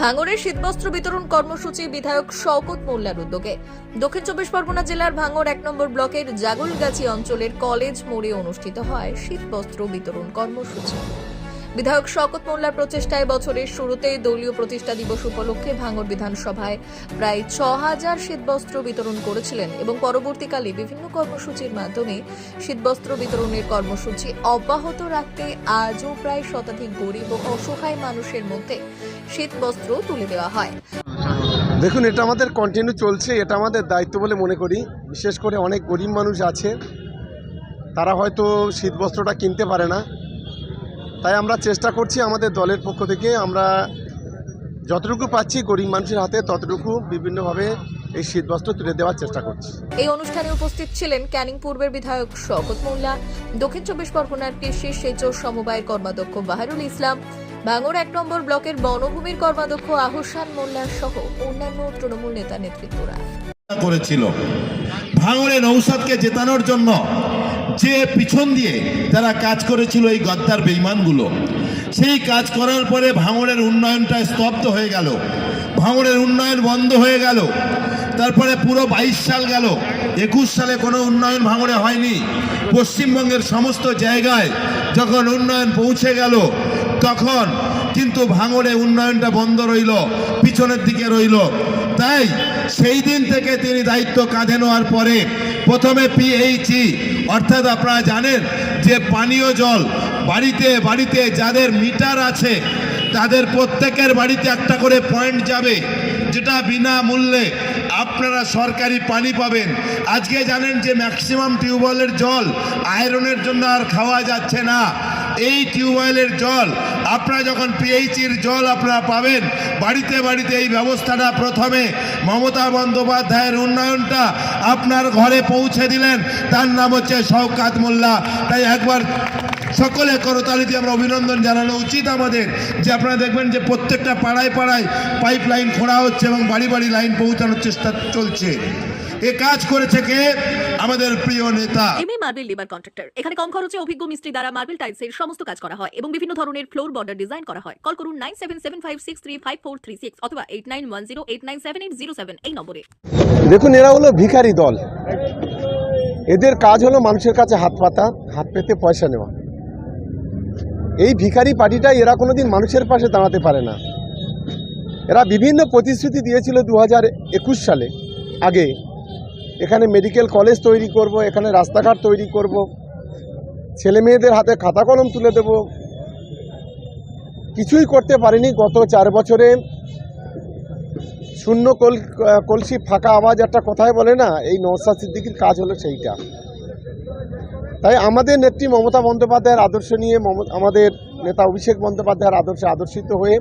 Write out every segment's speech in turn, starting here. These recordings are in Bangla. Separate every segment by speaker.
Speaker 1: ভাঙড়ের শীতবস্ত্র বিতরণ কর্মসূচি বিধায়ক শওকত মোল্লার উদ্যোগে। দক্ষিণ চব্বিশ পরগনা জেলার ভাঙড় এক নম্বর ব্লকের জাগলগাছি অঞ্চলের কলেজ মোড়ে অনুষ্ঠিত হয় শীতবস্ত্র বিতরণ কর্মসূচি। বিধায়ক শকত মোল্লার প্রচেষ্টায় বছরের শুরুতে দলীয় প্রতিষ্ঠা দিবস উপলক্ষে ভাঙড় বিধানসভায় প্রায় ছ হাজার শীতবস্ত্র বিতরণ করেছিলেন এবং পরবর্তীকালে বিভিন্ন কর্মসূচির মাধ্যমে শীতবস্ত্র বিতরণের কর্মসূচি অব্যাহত রাখতে আজও প্রায় শতাধিক গরিব ও অসহায় মানুষের মধ্যে শীতবস্ত্র তুলে দেওয়া হয়।
Speaker 2: দেখুন এটা আমাদের কন্টিনিউ চলছে এটা আমাদের দায়িত্ব বলে মনে করি। বিশেষ করে অনেক গরিব মানুষ আছে তারা হয়তো শীতবস্ত্রটা কিনতে পারে না। তাই আমরা চেষ্টা করছি আমাদের দলের পক্ষ থেকে আমরা যতটুকু পাচ্ছি গরিব মানুষের হাতে ততটুকু বিভিন্নভাবে এই শীতবস্ত্র তুলে দেওয়ার চেষ্টা করছি।
Speaker 1: এই অনুষ্ঠানে উপস্থিত ছিলেন ক্যানিং পূর্বের বিধায়ক শওকত মোল্লা দক্ষিণ চব্বিশ পরগনার কৃষি সেচ সমবায়ের কর্মাধ্যক্ষ বাহারুল ইসলাম ভাঙড় এক নম্বর ব্লকের বনভূমির কর্মাধ্যক্ষ আহসান মোল্লা সহ অন্যান্য তৃণমূল নেতা নেতৃত্বরা।
Speaker 3: করেছিল। ভাঙড়ে নৌসাদকে জেতানোর জন্য যে পিছন দিয়ে তারা কাজ করেছিল এই গদ্দার বেইমানগুলো, সেই কাজ করার পরে ভাঙড়ের উন্নয়নটা স্তব্ধ হয়ে গেল। ভাঙড়ের উন্নয়ন বন্ধ হয়ে গেল। তারপরে পুরো বাইশ সাল গেল। একুশ সালে কোনো উন্নয়ন ভাঙড়ে হয়নি। পশ্চিমবঙ্গের সমস্ত জায়গায় যখন উন্নয়ন পৌঁছে গেল তখন কিন্তু ভাঙড়ে উন্নয়নটা বন্ধ রইল, পিছনের দিকে রইল। তাই সেই দিন থেকে তিনি দায়িত্ব কাঁধে নেওয়ার পরে প্রথমে পিএইচই অর্থাৎ আপনারা জানেন যে পানীয় জল বাড়িতে বাড়িতে যাদের মিটার আছে, তাদের প্রত্যেকের বাড়িতে একটা করে পয়েন্ট যাবে, যেটা বিনামূল্যে আপনারা সরকারি পানি পাবেন। আজকে জানেন যে ম্যাক্সিমাম টিউবওয়েলের জল আয়রনের জন্য আর খাওয়া যাচ্ছে না। এই টিউবওয়েলের জল, আপনারা যখন পিএইচির জল আপনারা পাবেন, বাড়িতে বাড়িতে এই ব্যবস্থাটা প্রথমে মমতা বন্দ্যোপাধ্যায়ের উন্নয়নটা আপনার ঘরে পৌঁছে দিলেন। তার নাম হচ্ছে শওকাত মোল্লা। তাই একবার সকলে করতালি দিয়ে আমরা অভিনন্দন জানানো উচিত আমাদের, যে আপনারা দেখবেন যে প্রত্যেকটা পাড়ায় পাড়ায় পাইপ লাইন খোঁড়া হচ্ছে এবং বাড়ি বাড়ি লাইন পৌঁছানোর চেষ্টা চলছে। এ কাজ করেছে কে? আমাদের প্রিয় নেতা।
Speaker 4: M A marble labour contractor এখানে কম খরচে অভিজ্ঞ মিস্ত্রি দ্বারা মার্বেল টাইলসের সমস্ত কাজ করা হয় এবং বিভিন্ন ধরনের ফ্লোর বর্ডার ডিজাইন করা হয়। কল করুন nine seven seven five six three five four three six অথবা eight nine one zero eight nine seven eight zero seven এই নম্বরে।
Speaker 2: দেখুন এরা হলো ভিখারি দল। এদের কাজ হলো মানুষের কাছে হাত পাতা হাত পেতে পয়সা নেওয়া। এই ভিখারি পার্টিটা এরা কোনোদিন মানুষের পাশে দাঁড়াতে পারে না। এরা বিভিন্ন প্রতিশ্রুতি দিয়েছিল দু হাজার একুশ সালে আগে। এখানে মেডিকেল কলেজ তৈরি করব, এখানে রাস্তাঘাট তৈরি করব, ছেলে মেয়েদের হাতে খাতা কলম তুলে দেব। কিছুই করতে পারিনি গত চার বছরে। শূন্য কল কলসি ফাঁকা আওয়াজ একটা কথায় বলে না, এই নৌসাদ সিদ্দিকির কাজ হলো সেইটা। তাই আমাদের নেত্রী মমতা বন্দ্যোপাধ্যায়ের আদর্শ নিয়ে আমাদের নেতা অভিষেক বন্দ্যোপাধ্যায়ের আদর্শে আদর্শিত হয়ে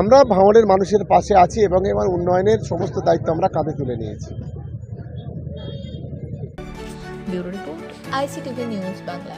Speaker 2: আমরা ভাঙড়ের মানুষের পাশে আছি এবং এবার উন্নয়নের সমস্ত দায়িত্ব আমরা কাঁধে তুলে নিয়েছি।
Speaker 1: Bureau report ICTV news Bangla.